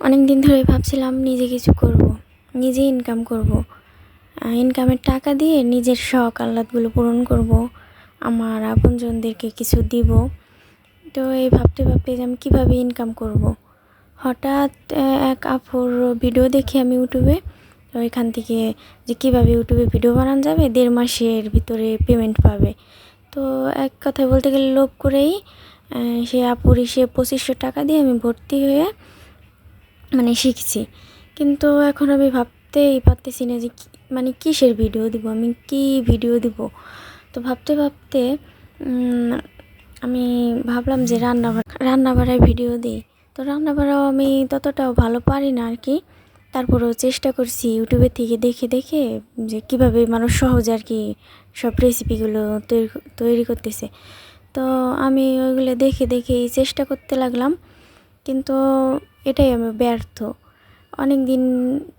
অনেক দিন ধরে ভাবছিলাম নিজে কিছু করব। নিজে ইনকাম করব। ইনকামের টাকা দিয়ে নিজের শখ, আহ্লাদগুলো পূরণ করব। আমার আপনজনদেরকে কিছু দিব তো এই ভাবতে ভাবতে যে আমি কীভাবে ইনকাম করব। হঠাৎ এক আপুর ভিডিও দেখি আমি ইউটিউবে তো এখান থেকে যে কীভাবে ইউটিউবে ভিডিও বানানো যাবে, দেড় মাসের ভিতরে পেমেন্ট পাবে তো এক কথায় বলতে গেলে লোভ করেই সে আপুর সে পঁচিশশো টাকা দিয়ে আমি ভর্তি হয়ে মানে শিখছি। কিন্তু এখন আমি ভাবতেই পারতেছি না যে মানে কিসের ভিডিও দিব? আমি কি ভিডিও দিব? তো ভাবতে ভাবতে আমি ভাবলাম যে রান্না রান্না বাড়ার ভিডিও দিই। তো রান্না বাড়াও আমি ততটাও ভালো পারি না আর কি তারপরেও চেষ্টা করছি ইউটিউবের থেকে দেখে দেখে যে কীভাবে মানুষ সহজে আর কি সব রেসিপিগুলো তৈরি তৈরি করতেছে। তো আমি ওইগুলো দেখে দেখেই চেষ্টা করতে লাগলাম। কিন্তু এটাই আমি ব্যর্থ। অনেক দিন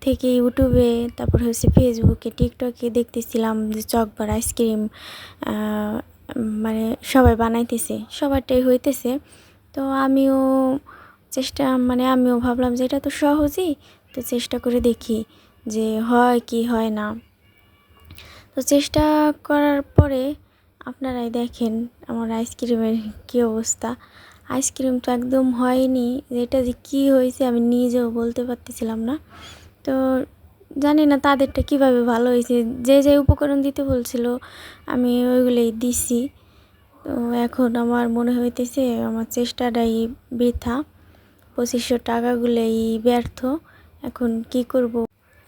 থেকে ইউটিউবে, তারপর হচ্ছে ফেসবুকে টিকটকে দেখতেছিলাম যে চকবার আইসক্রিম মানে সবাই বানাইতেছে, সবারটাই হইতেছে। তো আমিও চেষ্টা মানে আমিও ভাবলাম যে এটা তো সহজই, তো চেষ্টা করে দেখি যে হয় কি হয় না। তো চেষ্টা করার পরে আপনারাই দেখেন আমার আইসক্রিমের কী অবস্থা। আইসক্রিম তো একদম হয়নি। এটা যে কী হয়েছে আমি নিজেও বলতে পারতেছিলাম না। তো জানি না তাদেরটা কীভাবে ভালো হয়েছে। যে যে উপকরণ দিতে বলছিল, আমি ওইগুলোই দিছি। তো এখন আমার মনে হইতেছে আমার চেষ্টাটাই বৃথা। পঁচিশশো টাকাগুলোই ব্যর্থ। এখন কি করব?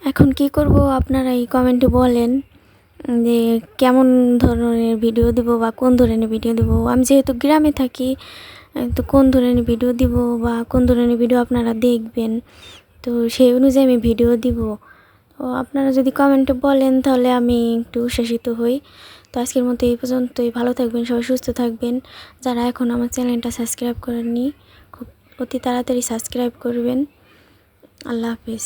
এখন কি করব আপনারা এই কমেন্টে বলেন। যে কেমন ধরনের ভিডিও দেবো বা কোন ধরনের ভিডিও দেবো। আমি যেহেতু গ্রামে থাকি তো কোন ধরনের ভিডিও দিব বা কোন ধরনের ভিডিও আপনারা দেখবেন? তো সেই অনুযায়ী আমি ভিডিও দিব। তো আপনারা যদি কমেন্টে বলেন, তাহলে আমি একটু উচ্ছ্বাসিত হই। তো আজকের মতো এই পর্যন্তই। ভালো থাকবেন, সবাই সুস্থ থাকবেন। যারা এখন আমার চ্যানেলটা সাবস্ক্রাইব করেননি, খুব অতি তাড়াতাড়ি সাবস্ক্রাইব করবেন। আল্লাহ হাফিজ।